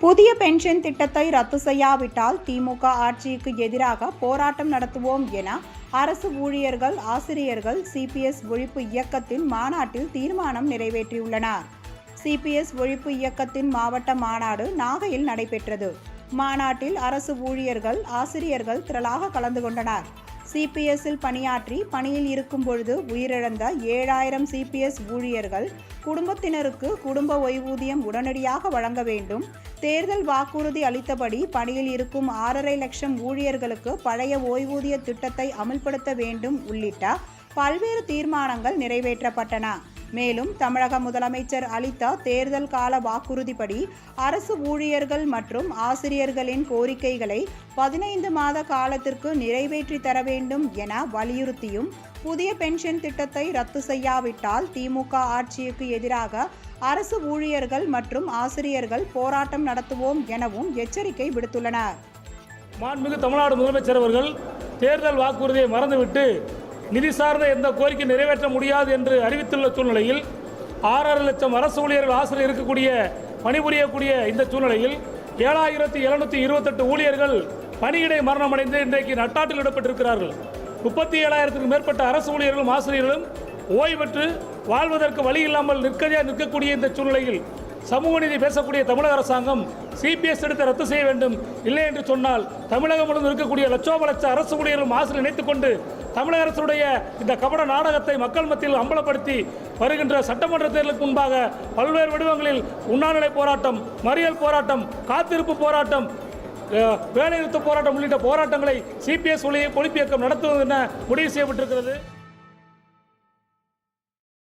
புதிய பென்ஷன் திட்டத்தை ரத்து செய்யாவிட்டால் திமுக ஆட்சிக்கு எதிராக போராட்டம் நடத்துவோம் என அரசு ஊழியர்கள் ஆசிரியர்கள் சிபிஎஸ் ஒழிப்பு இயக்கத்தின் மாநாட்டில் தீர்மானம் நிறைவேற்றியுள்ளனர் சிபிஎஸ் ஒழிப்பு இயக்கத்தின் மாவட்ட மாநாடு நாகையில் நடைபெற்றது. மாநாட்டில் அரசு ஊழியர்கள் ஆசிரியர்கள் திரளாக கலந்து கொண்டனர். சிபிஎஸ்ஸில் பணியாற்றி பணியில் இருக்கும் பொழுது உயிரிழந்த ஏழாயிரம் சிபிஎஸ் ஊழியர்கள் குடும்பத்தினருக்கு குடும்ப ஓய்வூதியம் உடனடியாக வழங்க வேண்டும். தேர்தல் வாக்குறுதி அளித்தபடி பணியில் இருக்கும் ஆறரை லட்சம் ஊழியர்களுக்கு பழைய ஓய்வூதிய திட்டத்தை அமல்படுத்த வேண்டும் உள்ளிட்ட பல்வேறு தீர்மானங்கள் நிறைவேற்றப்பட்டன. மேலும் தமிழக முதலமைச்சர் அளித்த தேர்தல் கால வாக்குறுதிப்படி அரசு ஊழியர்கள் மற்றும் ஆசிரியர்களின் கோரிக்கைகளை பதினைந்து மாத காலத்திற்கு நிறைவேற்றி தர வேண்டும் என வலியுறுத்தியும் புதிய பென்ஷன் திட்டத்தை ரத்து செய்யாவிட்டால் திமுக ஆட்சிக்கு எதிராக அரசு ஊழியர்கள் மற்றும் ஆசிரியர்கள் போராட்டம் நடத்துவோம் எனவும் எச்சரிக்கை விடுத்துள்ளனர். மாண்புமிகு தமிழ்நாடு முதலமைச்சர் அவர்கள் தேர்தல் வாக்குறுதியை மறந்துவிட்டு நிதி சார்ந்த எந்த கோரிக்கை நிறைவேற்ற முடியாது என்று அறிவித்துள்ள சூழ்நிலையில் ஆறரை லட்சம் அரசு ஊழியர்கள் ஆசிரியர் இருக்கக்கூடிய பணிபுரியக்கூடிய இந்த சூழ்நிலையில் ஏழாயிரத்தி எழுநூற்றி இருபத்தெட்டு ஊழியர்கள் பணியிடை மரணமடைந்து இன்றைக்கு நட்டாட்டில் இடப்பட்டிருக்கிறார்கள் முப்பத்தி ஏழாயிரத்துக்கும் மேற்பட்ட அரசு ஊழியர்களும் ஆசிரியர்களும் ஓய்வு பெற்று வாழ்வதற்கு வழி இல்லாமல் நிற்கதையாக நிற்கக்கூடிய இந்த சூழ்நிலையில் சமூக நீதி பேசக்கூடிய தமிழக அரசாங்கம் சிபிஎஸ் எடுத்து ரத்து செய்ய வேண்டும். இல்லை என்று சொன்னால் தமிழகம் முழுவதும் இருக்கக்கூடிய லட்சோப லட்ச அரசு ஊழியர்களும் ஆசிரியர் இணைத்துக் கொண்டு தமிழக அரசுடைய இந்த கபட நாடகத்தை மக்கள் மத்தியில் அம்பலப்படுத்தி வருகின்ற சட்டமன்ற தேர்தலுக்கு முன்பாக பல்வேறு வடிவங்களில் உண்ணாநிலை போராட்டம் மறியல் போராட்டம் காத்திருப்பு போராட்டம் வேலைநிறுத்த போராட்டம் உள்ளிட்ட போராட்டங்களை சிபிஎஸ் ஒளியை பொழிப்பு இயக்கம் நடத்துவது என முடிவு செய்யப்பட்டிருக்கிறது.